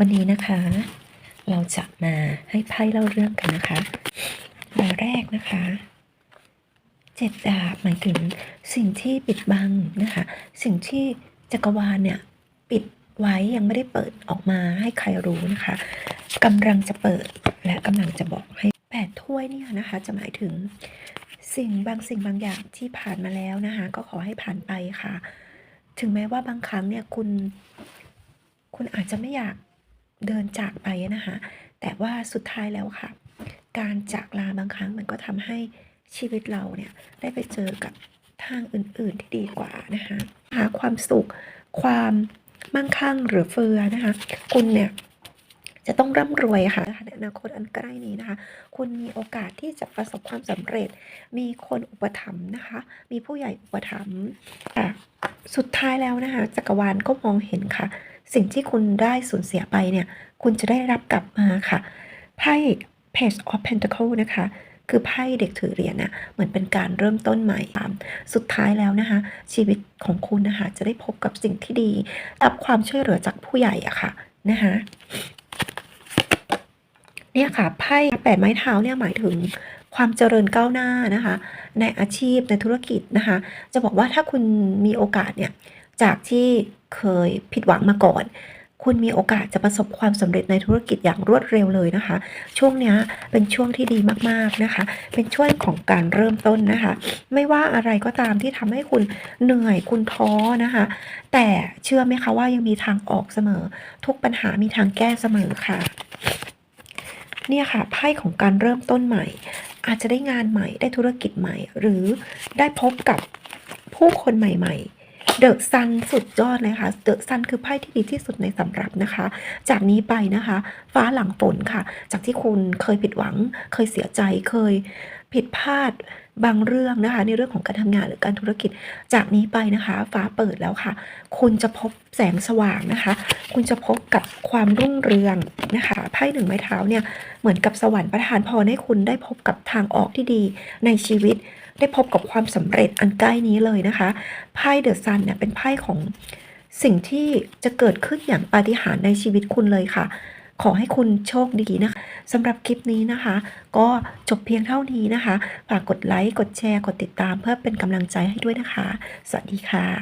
วันนี้นะคะ เราจะมาให้ไพ่เล่าเรื่องกันนะคะใบแรกนะคะ เจ็ดดาบหมายถึงสิ่งที่ปิดบังนะคะ สิ่งที่จักรวาลเนี่ยปิดไว้ยังไม่ได้เปิดออกมาให้ใครรู้นะคะกำลังจะเปิดและกำลังจะบอกให้แปดถ้วยเนี่ยนะคะ จะหมายถึงสิ่งบางสิ่งบางอย่างที่ผ่านมาแล้วนะคะ ก็ขอให้ผ่านไปค่ะ ถึงแม้ว่าบางครั้งเนี่ยคุณ คุณอาจจะไม่อยาก เดินจากไปนะคะ แต่ว่าสุดท้ายแล้วค่ะ การจากลาบางครั้งมันก็ทำให้ชีวิตเราเนี่ยได้ไปเจอกับทางอื่นๆที่ดีกว่านะคะ หาความสุข ความมั่งคั่งหรือเฟือนะคะ คุณเนี่ยจะต้องร่ำรวยค่ะในอนาคตอันใกล้นี้นะคะ คุณมีโอกาสที่จะประสบความสำเร็จ มีคนอุปถัมภ์นะคะ มีผู้ใหญ่อุปถัมภ์ค่ะสุดท้ายแล้วนะคะจักรวาลก็มองเห็นค่ะ สิ่งที่คุณได้สูญเสียไปเนี่ย คุณจะได้รับกลับมาค่ะไพ่ Page of Pentacle นะคะ คือไพ่เด็กถือเหรียญน่ะเหมือนเป็นการเริ่มต้นใหม่ สุดท้ายแล้วนะคะ ชีวิตของคุณนะคะ จะได้พบกับสิ่งที่ดีรับความช่วยเหลือจากผู้ใหญ่อะค่ะนะคะเนี่ยค่ะไพ่แปดไม้เท้าเนี่ยหมายถึงความเจริญก้าวหน้านะคะ ในอาชีพในธุรกิจนะคะ จะบอกว่าถ้าคุณมีโอกาสเนี่ย จากที่เคยผิดหวังมาก่อน คุณมีโอกาสจะประสบความสำเร็จในธุรกิจอย่างรวดเร็วเลยนะคะ ช่วงนี้เป็นช่วงที่ดีมากๆนะคะ เป็นช่วงของการเริ่มต้นนะคะ ไม่ว่าอะไรก็ตามที่ทำให้คุณเหนื่อยคุณท้อนะคะ แต่เชื่อไหมคะว่ายังมีทางออกเสมอ ทุกปัญหามีทางแก้เสมอค่ะเนี่ยค่ะไพ่ของการเริ่มต้นใหม่ อาจจะได้งานใหม่ได้ธุรกิจใหม่ หรือได้พบกับผู้คนใหม่ ๆ เดอะซันสุดยอดเลยค่ะเดอะซันคือไพ่ที่ดีที่สุดในสำรับนะคะ จากนี้ไปนะคะ ฟ้าหลังฝนค่ะ จากที่คุณเคยผิดหวัง เคยเสียใจเคยผิดพลาดบางเรื่องนะคะ ในเรื่องของการทำงานหรือการธุรกิจ จากนี้ไปนะคะ ฟ้าเปิดแล้วค่ะ คุณจะพบแสงสว่างนะคะ คุณจะพบกับความรุ่งเรืองนะคะไพ่หนึ่งไม้เท้าเนี่ยเหมือนกับสวรรค์ประทานพรให้คุณได้พบกับทางออกที่ดีในชีวิต ได้พบกับความสำเร็จอันใกล้นี้เลยนะคะไพ่เดอะซันเนี่ยเป็นไพ่ของสิ่งที่จะเกิดขึ้นอย่างปาฏิหาริย์ในชีวิตคุณเลยค่ะ ขอให้คุณโชคดีนะคะสำหรับคลิปนี้นะคะ ก็จบเพียงเท่านี้นะคะฝากกดไลค์กดแชร์กดติดตามเพื่อเป็นกำลังใจให้ด้วยนะคะ สวัสดีค่ะ